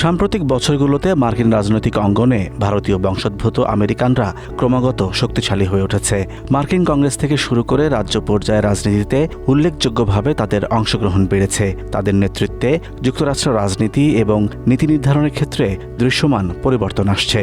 সাম্প্রতিক বছরগুলোতে মার্কিন রাজনৈতিক অঙ্গনে ভারতীয় বংশোদ্ভূত আমেরিকানরা ক্রমাগত শক্তিশালী হয়ে উঠেছে। মার্কিন কংগ্রেস থেকে শুরু করে রাজ্য পর্যায়ে রাজনীতিতে উল্লেখযোগ্যভাবে তাদের অংশগ্রহণ বেড়েছে। তাদের নেতৃত্বে যুক্তরাষ্ট্র রাজনীতি এবং নীতি নির্ধারণের ক্ষেত্রে দৃশ্যমান পরিবর্তন আসছে।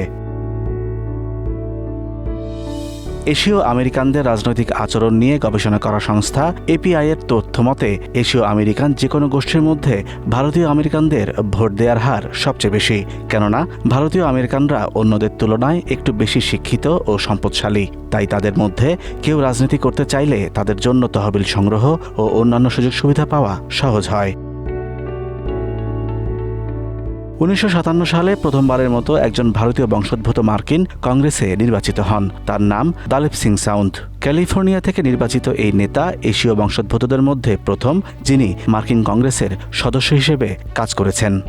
এশীয় আমেরিকানদের রাজনৈতিক আচরণ নিয়ে গবেষণা করা সংস্থা এপিআই এর তথ্য মতে এশীয় আমেরিকান যে কোনো গোষ্ঠীর মধ্যে ভারতীয় আমেরিকানদের ভোট দেওয়ার হার সবচেয়ে বেশি। কেননা ভারতীয় আমেরিকানরা অন্যদের তুলনায় একটু বেশি শিক্ষিত ও সম্পদশালী। তাই তাদের মধ্যে কেউ রাজনীতি করতে চাইলে তাদের জন্য তহবিল সংগ্রহ ও অন্যান্য সুযোগ সুবিধা পাওয়া সহজ হয়। উনিশশো সাতান্ন সালে প্রথমবারের মতো একজন ভারতীয় বংশোদ্ভূত মার্কিন কংগ্রেসে নির্বাচিত হন। তার নাম দালিপ সিং সাউন্ড। ক্যালিফোর্নিয়া থেকে নির্বাচিত এই নেতা এশীয় বংশোদ্ভূতদের মধ্যে প্রথম, যিনি মার্কিন কংগ্রেসের সদস্য হিসেবে কাজ করেছেন।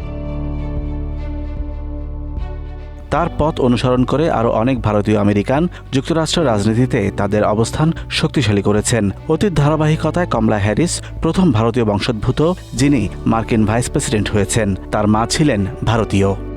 তার পথ অনুসরণ করে আরও অনেক ভারতীয় আমেরিকান যুক্তরাষ্ট্র রাজনীতিতে তাদের অবস্থান শক্তিশালী করেছেন। অতীত ধারাবাহিকতায় কমলা হ্যারিস প্রথম ভারতীয় বংশোদ্ভূত, যিনি মার্কিন ভাইস প্রেসিডেন্ট হয়েছেন। তার মা ছিলেন ভারতীয়।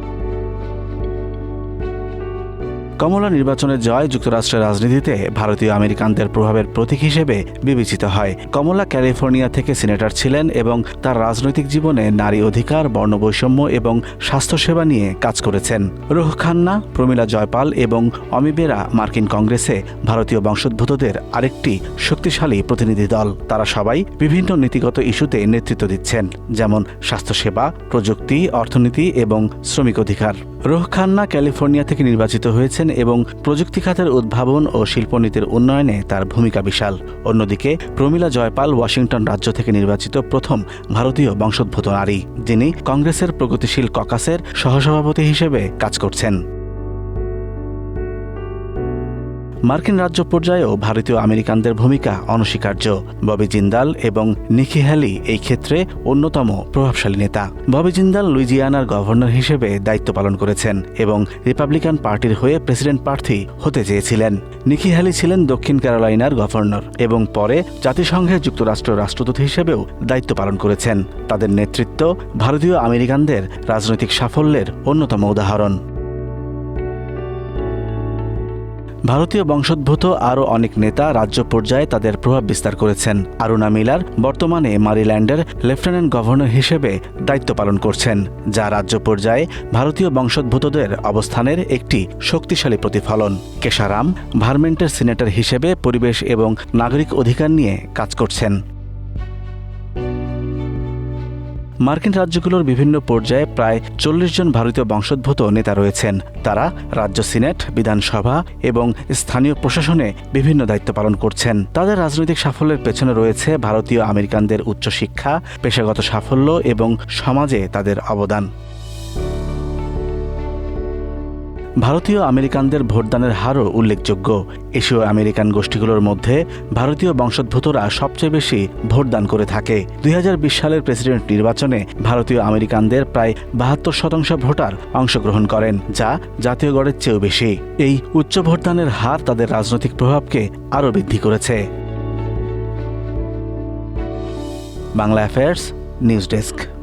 কমলা নির্বাচনের জয় যুক্তরাষ্ট্রের রাজনীতিতে ভারতীয় আমেরিকানদের প্রভাবের প্রতীক হিসেবে বিবেচিত হয়। কমলা ক্যালিফোর্নিয়া থেকে সিনেটর ছিলেন এবং তার রাজনৈতিক জীবনে নারী অধিকার, বর্ণবৈষম্য এবং স্বাস্থ্যসেবা নিয়ে কাজ করেছেন। রুহ খান্না, প্রমীলা জয়পাল এবং অমিবেরা মার্কিন কংগ্রেসে ভারতীয় বংশোদ্ভূতদের আরেকটি শক্তিশালী প্রতিনিধি দল। তারা সবাই বিভিন্ন নীতিগত ইস্যুতে নেতৃত্ব দিচ্ছেন, যেমন স্বাস্থ্যসেবা, প্রযুক্তি, অর্থনীতি এবং শ্রমিক অধিকার। রোহ খান্না ক্যালিফোর্নিয়া থেকে নির্বাচিত হয়েছেন এবং প্রযুক্তি খাতের উদ্ভাবন ও শিল্পনীতির উন্নয়নে তার ভূমিকা বিশাল। অন্যদিকে, প্রমীলা জয়পাল ওয়াশিংটন রাজ্য থেকে নির্বাচিত প্রথম ভারতীয় বংশোদ্ভূত নারী, যিনি কংগ্রেসের প্রগতিশীল ককাসের সহসভাপতি হিসেবে কাজ করছেন। মার্কিন রাজ্য পর্যায়েও ভারতীয় আমেরিকানদের ভূমিকা অনস্বীকার্য। ববি জিন্দাল এবং নিকি হ্যালি এই ক্ষেত্রে অন্যতম প্রভাবশালী নেতা। ববি জিন্দাল লুইজিয়ানার গভর্নর হিসেবে দায়িত্ব পালন করেছেন এবং রিপাবলিকান পার্টির হয়ে প্রেসিডেন্ট প্রার্থী হতে চেয়েছিলেন। নিকি হ্যালি ছিলেন দক্ষিণ ক্যারোলাইনার গভর্নর এবং পরে জাতিসংঘের যুক্তরাষ্ট্র রাষ্ট্রদূত হিসেবেও দায়িত্ব পালন করেছেন। তাদের নেতৃত্ব ভারতীয় আমেরিকানদের রাজনৈতিক সাফল্যের অন্যতম উদাহরণ। ভারতীয় বংশোদ্ভূত আরও অনেক নেতা রাজ্য পর্যায়ে তাদের প্রভাব বিস্তার করেছেন। আরুনা মিলার বর্তমানে মারিল্যান্ডের লেফটেন্যান্ট গভর্নর হিসেবে দায়িত্ব পালন করছেন, যা রাজ্য পর্যায়ে ভারতীয় বংশোদ্ভূতদের অবস্থানের একটি শক্তিশালী প্রতিফলন। কেশারাম ভার্মেন্টের সিনেটর হিসেবে পরিবেশ এবং নাগরিক অধিকার নিয়ে কাজ করছেন। মার্কিন রাজ্যগুলোর বিভিন্ন পর্যায়ে প্রায় চল্লিশ জন ভারতীয় বংশোদ্ভূত নেতা রয়েছেন। তারা রাজ্য সিনেট, বিধানসভা এবং স্থানীয় প্রশাসনে বিভিন্ন দায়িত্ব পালন করছেন। তাদের রাজনৈতিক সাফল্যের পেছনে রয়েছে ভারতীয় আমেরিকানদের উচ্চশিক্ষা, পেশাগত সাফল্য এবং সমাজে তাদের অবদান। ভারতীয় আমেরিকানদের ভোটদানের হারও উল্লেখযোগ্য। এশীয় আমেরিকান গোষ্ঠীগুলোর মধ্যে ভারতীয় বংশোদ্ভূতরা সবচেয়ে বেশি ভোটদান করে থাকে। দুই হাজার বিশ সালের প্রেসিডেন্ট নির্বাচনে ভারতীয় আমেরিকানদের প্রায় বাহাত্তর শতাংশ ভোটার অংশগ্রহণ করেন, যা জাতীয় গড়ের চেয়েও বেশি। এই উচ্চ ভোটদানের হার তাদের রাজনৈতিক প্রভাবকে আরও বৃদ্ধি করেছে। Bangla affairs, news desk.